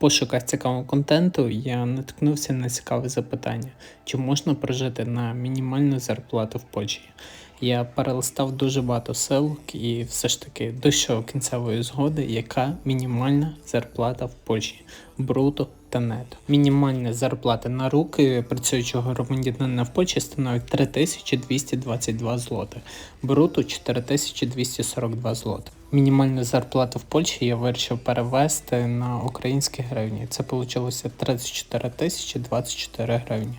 пошуках цікавого контенту я наткнувся на цікаве запитання: чи можна прожити на мінімальну зарплату в Польщі? Я перелистав дуже багато ссылок і все ж таки дійшов кінцевої згоди, яка мінімальна зарплата в Польщі бруто та нето. Мінімальна зарплата на руки працюючого громадянина в Польщі становить 3222 злотих, бруто 4242 злотих. Мінімальну зарплату в Польщі я вирішив перевести на українські гривні. Це вийшло 34 тисячі 24 гривні.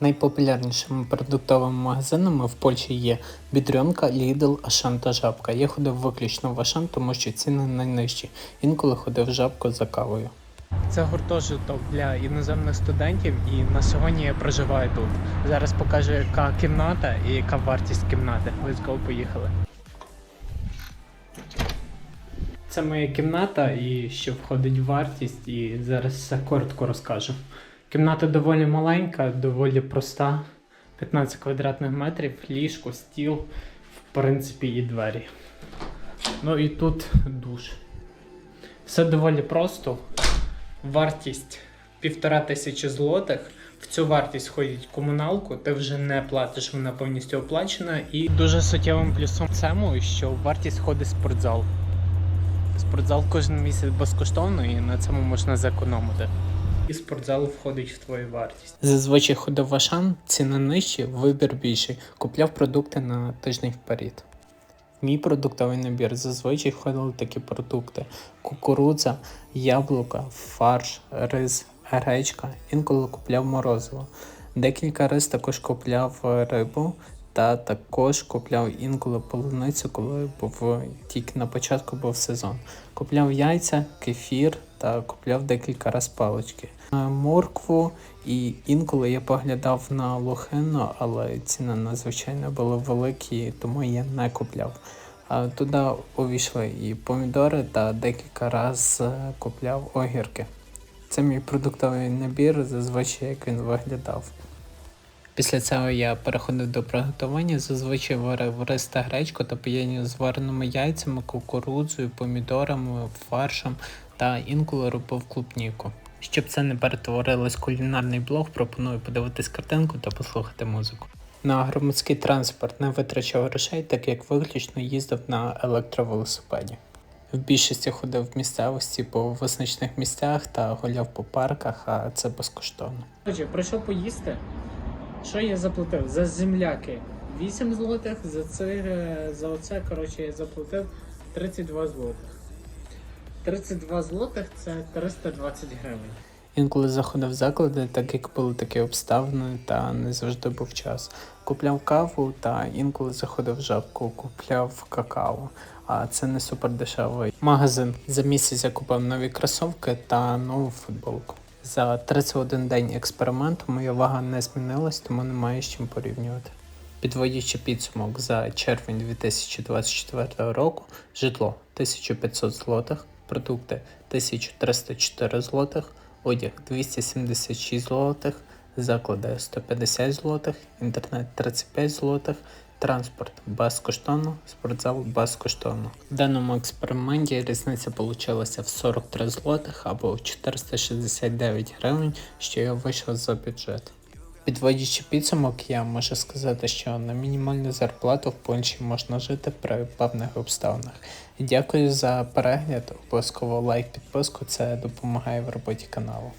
Найпопулярнішими продуктовими магазинами в Польщі є Бідрьонка, Lidl, Ашан та Жабка. Я ходив виключно в Ашан, тому що ціни найнижчі. Інколи ходив жабку за кавою. Це гуртожиток для іноземних студентів, і на сьогодні я проживаю тут. Зараз покажу, яка кімната і яка вартість кімнати. Let's go, поїхали. Це моя кімната і що входить вартість, і зараз все коротко розкажу. Кімната доволі маленька, доволі проста. 15 квадратних метрів, ліжко, стіл, в принципі, і двері. Ну і тут душ. Все доволі просто. Вартість півтора тисячі злотих. В цю вартість входить комуналку, ти вже не платиш, вона повністю оплачена. І дуже суттєвим плюсом цьому, що вартість входить спортзал. Спортзал кожен місяць безкоштовно і на цьому можна зекономити. І спортзал входить в твою вартість. Зазвичай ходив в Ашан, ціни нижчі, вибір більший. Купляв продукти на тиждень вперед. Мій продуктовий набір зазвичай входили такі продукти: кукурудза, яблука, фарш, рис, гречка. Інколи купляв морозиво. Декілька раз також купляв рибу та також купляв інколи полуницю, коли був тільки на початку був сезон. Купляв яйця, кефір та купляв декілька раз палички. Е, Моркву і інколи я поглядав на лохину, але ціни надзвичайно були великі, тому я не купляв. Туди увійшли і помідори та декілька разів купляв огірки. Це мій продуктовий набір, зазвичай як він виглядав. Після цього я переходив до приготування, зазвичай варив гречку та поєднання з вареними яйцями, кукурудзою, помідорами, фаршем та інколи робив клубніку. Щоб це не перетворилось кулінарний блог, пропоную подивитись картинку та послухати музику. На громадський транспорт не витрачав грошей, так як виключно їздив на електровелосипеді. В більшості ходив в місцевості по визначених місцях та гуляв по парках, а це безкоштовно. Отже, прийшов поїсти. Що я заплатив? За земляки 8 злотих, за це, за оце коротше, я заплатив 32 злотих. 32 злотих це 320 гривень. Інколи заходив в заклади, так як були такі обставини та не завжди був час. Купляв каву та інколи заходив в жабку, купляв какао. А це не супер дешевий магазин. За місяць я купив нові кросовки та нову футболку. За 31 день експерименту моя вага не змінилась, тому немає з чим порівнювати. Підводячи підсумок за червень 2024 року, житло 1500 злотих, продукти 1304 злотих, одяг 276 злотих, заклади 150 злотих, інтернет 35 злотих, транспорт безкоштовно, спортзал безкоштовно. В даному експерименті різниця вийшла в 43 злотих або 469 гривень, що я вийшов за бюджет. Підводячи підсумок, я можу сказати, що на мінімальну зарплату в Польщі можна жити при певних обставинах. Дякую за перегляд. Обов'язково лайк, підписку, це допомагає в роботі каналу.